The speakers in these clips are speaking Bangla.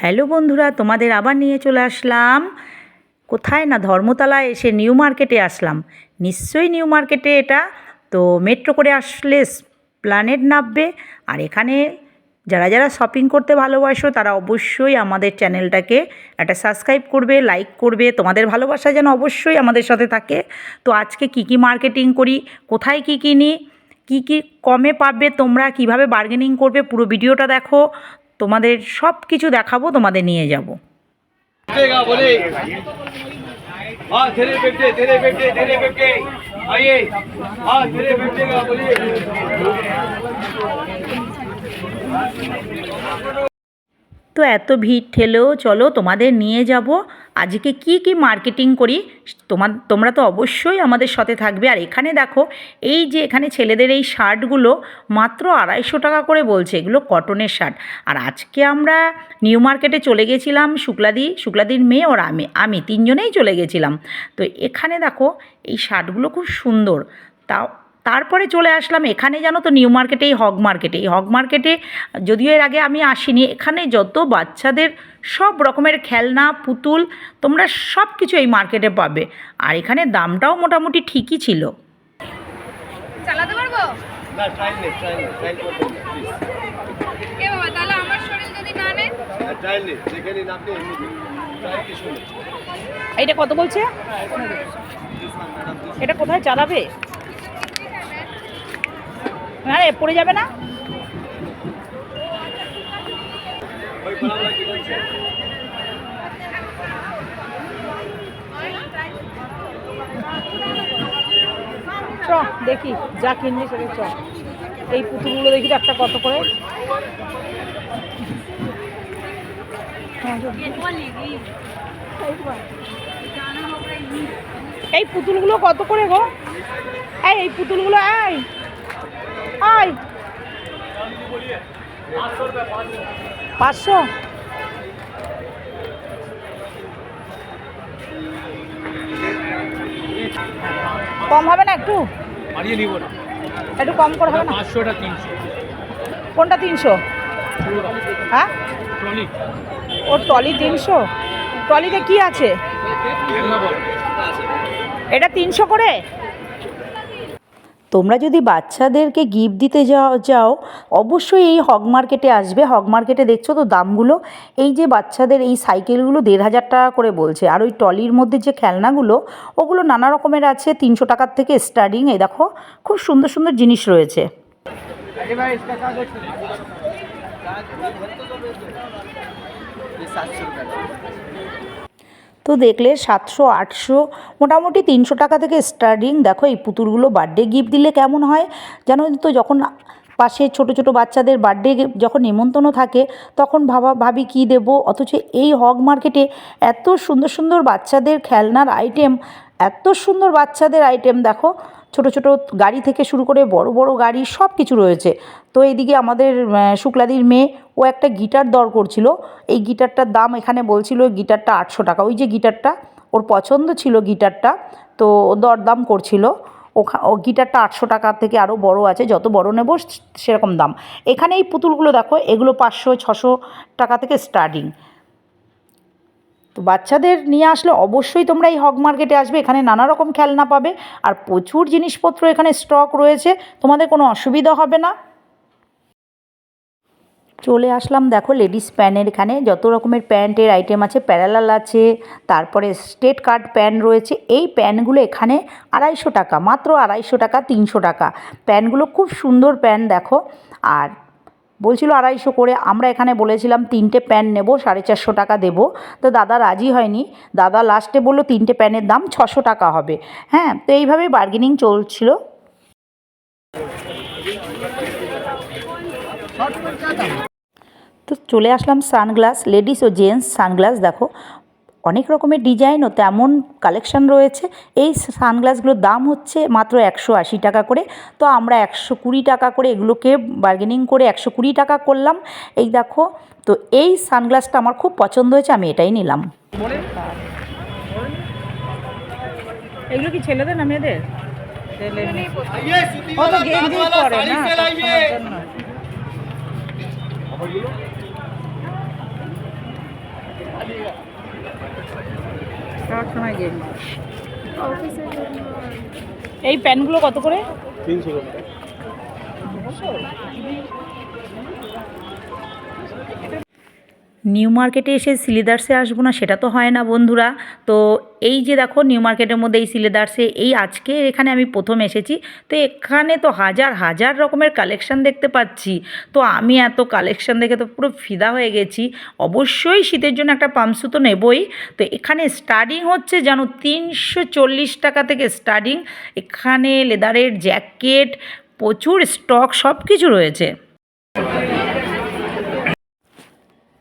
হ্যালো বন্ধুরা, তোমাদের আবার নিয়ে চলে আসলাম। কোথায় না ধর্মতলায় এসে নিউ মার্কেটে আসলাম। নিশ্চয়ই নিউ মার্কেটে এটা। তো মেট্রো করে আসলে প্ল্যানেট নামবে। আর এখানে যারা যারা শপিং করতে ভালোবাসো, তারা অবশ্যই আমাদের চ্যানেলটাকে একটা সাবস্ক্রাইব করবে, লাইক করবে। তোমাদের ভালোবাসা যেন অবশ্যই আমাদের সাথে থাকে। তো আজকে কি কি মার্কেটিং করি, কোথায় কি কিনি, কি কি কমে পাবে, তোমরা কীভাবে বার্গেনিং করবে, পুরো ভিডিওটা দেখো। তোমাদের সব কিছু দেখাবো তোমাদের নিয়ে যাব। তো এত ভিড় ঠেলেও চলো তোমাদের নিয়ে যাব। আজকে কি কি মার্কেটিং করি? তোমার, তোমরা তো অবশ্যই আমাদের সাথে থাকবে। আর এখানে দেখো, এই যে এখানে ছেলেদের এই শার্টগুলো মাত্র আড়াইশো টাকা করে বলছে। এগুলো কটনের শার্ট। আর আজকে আমরা নিউ মার্কেটে চলে গেছিলাম শুক্লাদি। শুক্লাদির মেয়ে ওর আমি আমি তিনজনেই চলে গেছিলাম। তো এখানে দেখো, এই শার্টগুলো খুব সুন্দর। তাও তারপরে চলে আসলাম এখানে জানো তো নিউ মার্কেটে এই হক মার্কেটে এই হক মার্কেটে যদিও এর আগে আমি আসিনি এখানে যত বাচ্চাদের সব রকমের খেলনা পুতুল তোমরা সব কিছু এই মার্কেটে পাবে। আর এখানে দামটাও মোটামুটি ঠিকই ছিল। এটা কত বলছে? এটা কোথায় চালাবে? আরে পড়ে যাবে না? চ, দেখি, যা কিনবি সেটা চ। এই পুতুলগুলো দেখি একটা কত করে? এই পুতুলগুলো কত করে গো? এই পুতুলগুলো, এই। আয়। পাঁচশো। কম হবে না একটু? মারিয়ে নিব না। একটু কম করে হবে না? পাঁচশোটা তিনশো। কোনটা তিনশো? হ্যাঁ? ট্রলি। ও ট্রলি তিনশো? ট্রলিতে কি আছে? এটা তিনশো করে? তোমরা যদি বাচ্চাদেরকে গিফট দিতে যাও যাও অবশ্যই এই হগ মার্কেটে আসবে হগ মার্কেটে দেখছো তো দামগুলো এই যে বাচ্চাদের এই সাইকেলগুলো দেড় হাজার টাকা করে বলছে আর ওই টলির মধ্যে যে খেলনাগুলো ওগুলো নানা রকমের আছে তিনশো টাকার থেকে স্টার্টিং এই দেখো খুব সুন্দর সুন্দর জিনিস রয়েছে अरे भाई इसका कागज ये सात सौ रुपये তো দেখলে সাতশো, আটশো, মোটামুটি তিনশো টাকা থেকে স্টার্টিং দেখো এই পুতুলগুলো বার্থডে গিফট দিলে কেমন হয়? জানো তো যখন পাশে ছোট ছোট বাচ্চাদের বার্থডে যখন নিমন্ত্রণ থাকে, তখন ভাবা, ভাবি কী দেব? অথচ এই হগ মার্কেটে এত সুন্দর সুন্দর বাচ্চাদের খেলনার আইটেম এত সুন্দর বাচ্চাদের আইটেম দেখো ছোট ছোট গাড়ি থেকে শুরু করে বড় বড় গাড়ি সব কিছু রয়েছে। তো এইদিকে আমাদের শুক্লাদির মেয়ে, ও একটা গিটার দর করছিল। এই গিটারটার দাম এখানে বলছিল গিটারটা আটশো টাকা। ওই যে গিটারটা, ওর পছন্দ ছিল গিটারটা, তো দরদাম করছিল। ওখা, ও গিটারটা আটশো টাকা থেকে আরও বড় আছে, যত বড় নেব সেরকম দাম। এখানে এই পুতুলগুলো দেখো, এগুলো পাঁচশো, ছশো টাকা থেকে স্টার্টিং তো বাচ্চাদের নিয়ে আসলে অবশ্যই তোমরা এই হক মার্কেটে আসবে, এখানে নানা রকম খেলনা পাবে আর প্রচুর জিনিসপত্র এখানে স্টক রয়েছে, তোমাদের কোনো অসুবিধা হবে না। চলে আসলাম দেখো লেডিস প্যানের এখানে, যত রকমের প্যান্টের আইটেম আছে প্যারালাল আছে, তারপরে স্টেট কার্ড প্যান রয়েছে, এই প্যানগুলো এখানে আড়াইশো টাকা, মাত্র আড়াইশো টাকা, তিনশো টাকা। প্যানগুলো খুব সুন্দর প্যান দেখো, আর বলছিল আড়াইশো করে, আমরা এখানে বলেছিলাম তিনটে প্যান নেব, সাড়ে চারশো টাকা দেব। তো দাদা রাজি হয়নি। দাদা লাস্টে বলল তিনটে প্যানের দাম ছশো টাকা হবে। হ্যাঁ তো এইভাবেই বার্গেনিং চলছিল। তো চলে আসলাম সানগ্লাস লেডিস ও জেন্টস সানগ্লাস, দেখো। অনেক রকমের ডিজাইন ও তেমন কালেকশান রয়েছে। এই সানগ্লাসগুলোর দাম হচ্ছে মাত্র একশো আশি টাকা করে। তো আমরা একশো কুড়ি টাকা করে এগুলোকে বার্গেনিং করে একশো কুড়ি টাকা করলাম। এই দেখো, তো এই সানগ্লাসটা আমার খুব পছন্দ হয়েছে, আমি এটাই নিলাম। এগুলো কি ছেলেদের না মেয়েদের? সবসময় এই প্যান্টগুলো কত করে? তিনশো টাকা নিউ মার্কেটে এসে সিলেদার্সে আসব না, সেটা তো হয় না বন্ধুরা। তো এই যে দেখো, নিউ মার্কেটের মধ্যে এই সিলেদার্সে, এই আজকে এখানে আমি প্রথম এসেছি। তো এখানে তো হাজার হাজার রকমের কালেকশন দেখতে পাচ্ছি। তো আমি এত কালেকশন দেখে তো পুরো ফিদা হয়ে গেছি। অবশ্যই শীতের জন্য একটা পামসু তো নেবই। তো এখানে স্টার্টিং হচ্ছে জানো তিনশো চল্লিশ টাকা থেকে স্টার্টিং। এখানে লেদারের জ্যাকেট, প্রচুর স্টক সব কিছু রয়েছে।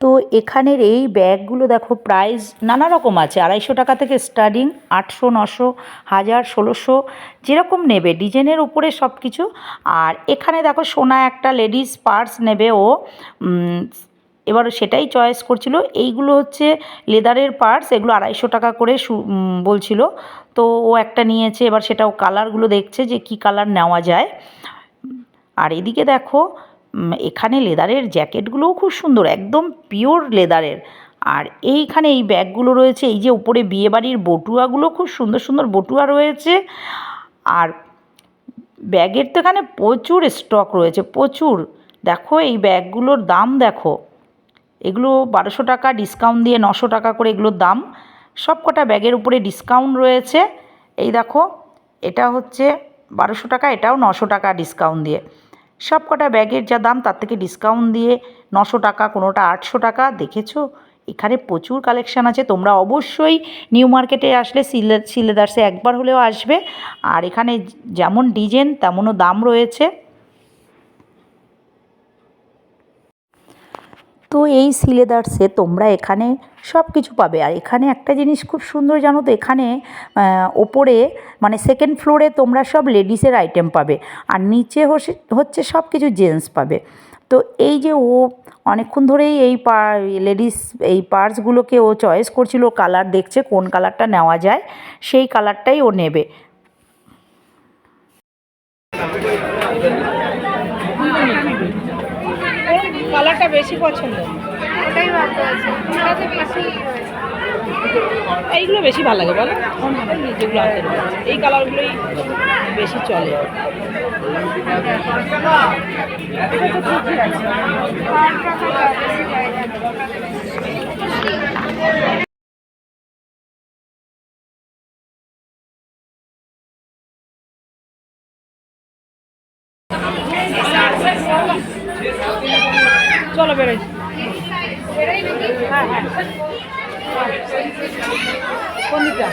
তো এখানের এই ব্যাগগুলো দেখো প্রাইস নানা রকম আছে। আড়াইশো টাকা থেকে স্টার্টিং, আটশো, নশো, হাজার, ষোলোশো, যেরকম নেবে। ডিজাইনের উপরে সব কিছু আর এখানে দেখো সোনা একটা লেডিস পার্স নেবে ও। এবার সেটাই চয়েস করছিল। এইগুলো হচ্ছে লেদারের পার্স, এগুলো আড়াইশো টাকা করে বলছিল। তো ও একটা নিয়েছে, এবার সেটাও কালারগুলো দেখছে যে কি কালার নেওয়া যায়। আর এদিকে দেখো এখানে লেদারের জ্যাকেটগুলোও খুব সুন্দর, একদম পিওর লেদারের। আর এইখানে এই ব্যাগগুলো রয়েছে, এই যে উপরে বিয়েবাড়ির বটুয়াগুলো, খুব সুন্দর সুন্দর বটুয়া রয়েছে। আর ব্যাগের তো এখানে প্রচুর স্টক রয়েছে, প্রচুর। দেখো এই ব্যাগগুলোর দাম দেখো। এগুলো বারোশো টাকা, ডিসকাউন্ট দিয়ে নশো টাকা করে এগুলোর দাম। সব কটা ব্যাগের উপরে ডিসকাউন্ট রয়েছে। এই দেখো, এটা হচ্ছে বারোশো টাকা, এটাও নশো টাকা ডিসকাউন্ট দিয়ে। সব কটা ব্যাগের যা দাম তার থেকে ডিসকাউন্ট দিয়ে নশো টাকা, কোনোটা আটশো টাকা। দেখেছ? এখানে প্রচুর কালেকশান আছে। তোমরা অবশ্যই নিউ মার্কেটে আসলে সিলে, সিলেদার্সে একবার হলেও আসবে। আর এখানে যেমন ডিজাইন তেমনও দাম রয়েছে। তো এই সিলেদার্সে তোমরা এখানে সব কিছু পাবে। আর এখানে একটা জিনিস খুব সুন্দর জানো তো, এখানে ওপরে মানে সেকেন্ড ফ্লোরে তোমরা সব লেডিসের আইটেম পাবে। আর নিচে হচ্ছে- সব কিছু জেন্টস পাবে। তো এই যে ও অনেকক্ষণ ধরেই এই পা লেডিস এই পার্সগুলোকে ও চয়েস করছিল কালার দেখছে কোন কালারটা নেওয়া যায়, সেই কালারটাই ও নেবে। কালারটা বেশি পছন্দ। ওটাই ভালো আছে। ওটাতে বেশি এইগুলো বেশি ভালো লাগে বলো। যেগুলো হাতের এই কালারগুলোই বেশি চলে। চলো বেরোই। হ্যাঁ হ্যাঁ। কোন দিকটা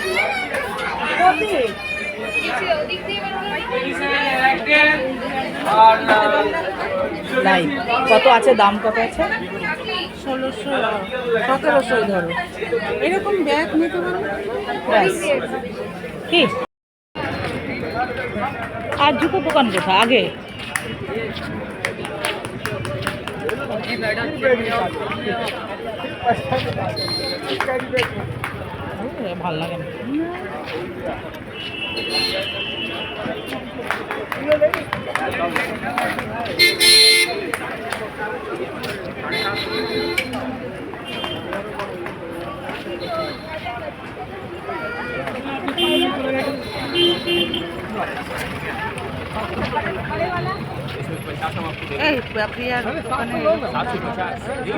বেরোবো নাই কত আছে? দাম কত আছে? ষোলোশো সতেরোশো ধরো। এরকম ব্যাগ নিতে পারো? কি? আর জুতো দোকান কোথায়? আগে? ভালো লাগে না এই প্রিয়ার দোকানে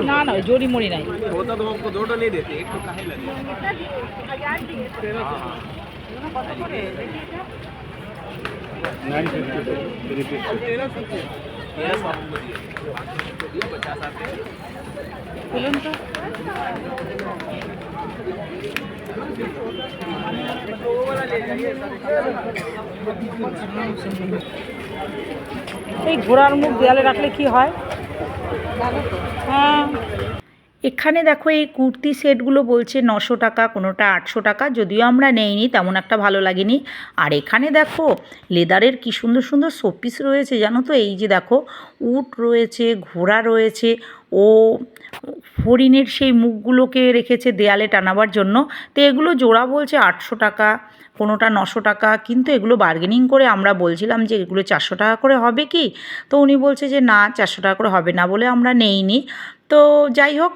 না না ওই জরি মরি নাই होता तो हमको दो नहीं देते एक तो काहे लगे খুলুন তো এই ঘোড়ার মুখ দেয়ালে রাখলে কি হয়? হ্যাঁ। এখানে দেখো এই কুর্তি সেটগুলো বলছে নশো টাকা, কোনোটা আটশো টাকা, যদিও আমরা নেইনি, তেমন একটা ভালো লাগেনি। আর এখানে দেখো, লেদারের কি সুন্দর সুন্দর শোপিস রয়েছে, জানো তো? এই যে দেখো, উট রয়েছে, ঘোড়া রয়েছে, ও হরিণের সেই মুখগুলোকে রেখেছে দেয়ালে টানাবার জন্য। তো এগুলো জোড়া বলছে আটশো টাকা, কোনোটা নশো টাকা, কিন্তু এগুলো বার্গেনিং করে আমরা বলছিলাম যে এগুলো চারশো টাকা করে হবে কি? তো উনি বলছে যে না, চারশো টাকা করে হবে না বলে আমরা নেইনি। তো যাই হোক,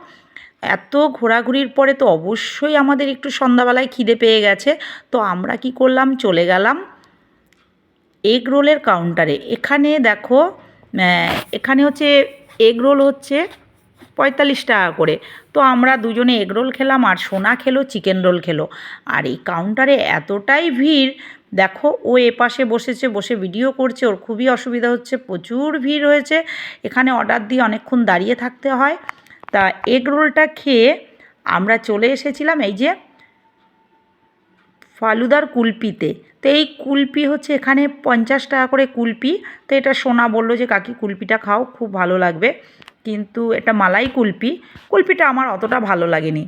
এত ঘোরাঘুরির পরে তো অবশ্যই আমাদের একটু সন্ধ্যাবেলায় খিদে পেয়ে গেছে। তো আমরা কি করলাম? চলে গেলাম এগ রোলের কাউন্টারে এখানে দেখো এখানে হচ্ছে এগ রোল হচ্ছে পঁয়তাল্লিশ টাকা করে। তো আমরা দুজনে এগ রোল খেলাম আর সোনা খেলো চিকেন রোল খেলো। আর এই কাউন্টারে এতটাই ভিড়, দেখো ও এপাশে বসেছে, বসে ভিডিও করছে, ওর খুবই অসুবিধা হচ্ছে, প্রচুর ভিড় হয়েছে। এখানে অর্ডার দিয়ে অনেকক্ষণ দাঁড়িয়ে থাকতে হয়। তা এগ রোলটা খেয়ে আমরা চলে এসেছিলাম এই যে ফালুদার কুলপিতে। তো এই কুলপি হচ্ছে এখানে পঞ্চাশ টাকা করে কুলপি। তো এটা সোনা বলল যে, কাকি, কুলপিটা খাও, খুব ভালো লাগবে। কিন্তু এটা মালাই কুলপি। কুলপিটা আমার অতটা ভালো লাগেনি।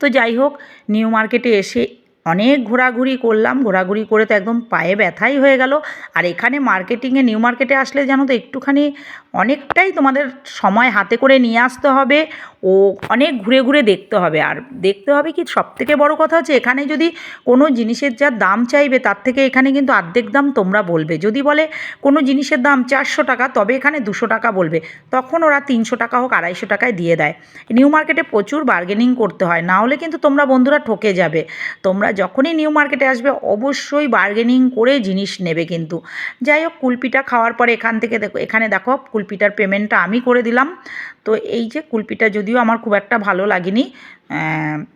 তো যাই হোক, নিউ মার্কেটে এসে অনেক ঘোরাঘুরি করলাম। ঘোরাঘুরি করে তো একদম পায়ে ব্যথাই হয়ে গেল। আর এখানে মার্কেটিংয়ে নিউ মার্কেটে আসলে যেন তো, একটুখানি অনেকটাই তোমাদের সময় হাতে করে নিয়ে আসতে হবে। ও অনেক ঘুরে ঘুরে দেখতে হবে। আর দেখতে হবে কি সব থেকে বড় কথা হচ্ছে এখানে যদি কোনো জিনিসের যা দাম চাইবে তার থেকে এখানে কিন্তু অর্ধেক দাম তোমরা বলবে। যদি বলে কোনো জিনিসের দাম চারশো টাকা তবে এখানে দুশো টাকা বলবে। তখন ওরা তিনশো টাকা হোক আড়াইশো টাকায় দিয়ে দেয়। নিউ মার্কেটে প্রচুর বার্গেনিং করতে হয়। না হলে কিন্তু তোমরা বন্ধুরা ঠকে যাবে। তোমরা যখনই নিউ মার্কেটে আসবে অবশ্যই বার্গেনিং করে জিনিস নেবে কিন্তু। যাই হোক, কুলপিটা খাওয়ার পরে এখান থেকে দেখো, এখানে দেখো কুলপিটার পেমেন্টটা আমি করে দিলাম। তো এই যে কুলপিটা যদিও আমার খুব একটা ভালো লাগেনি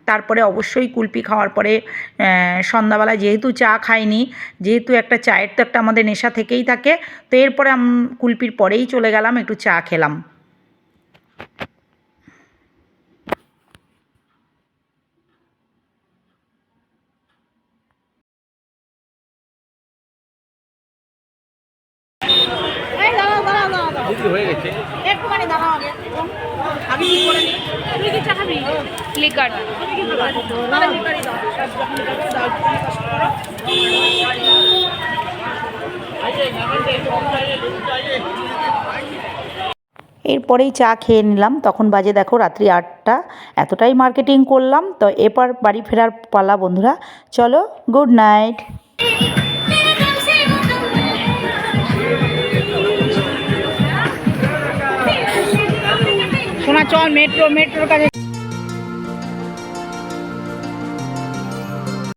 তারপরে অবশ্যই কুলপি খাওয়ার পরে আহ, সন্ধ্যাবেলা যেহেতু চা খাইনি যেহেতু একটা চায়ের তো একটা আমাদের নেশা থেকেই থাকে তো এরপরে আম কুলপির পরেই চলে গেলাম একটু চা খেলাম। এই দাঁড়াও দাঁড়াও দাঁড়াও। দাঁড়াও। দিদি হয়ে গেছে। একটুখানি দাঁড়াও। আগে আমি কি তুই চা খাবি। এরপরেই চা খেয়ে নিলাম। তখন বাজে দেখো রাত্রি আটটা। এতটাই মার্কেটিং করলাম। তো এরপর বাড়ি ফেরার পালা বন্ধুরা। চলো গুড নাইট শোনা চল মেট্রো মেট্রোর কাছে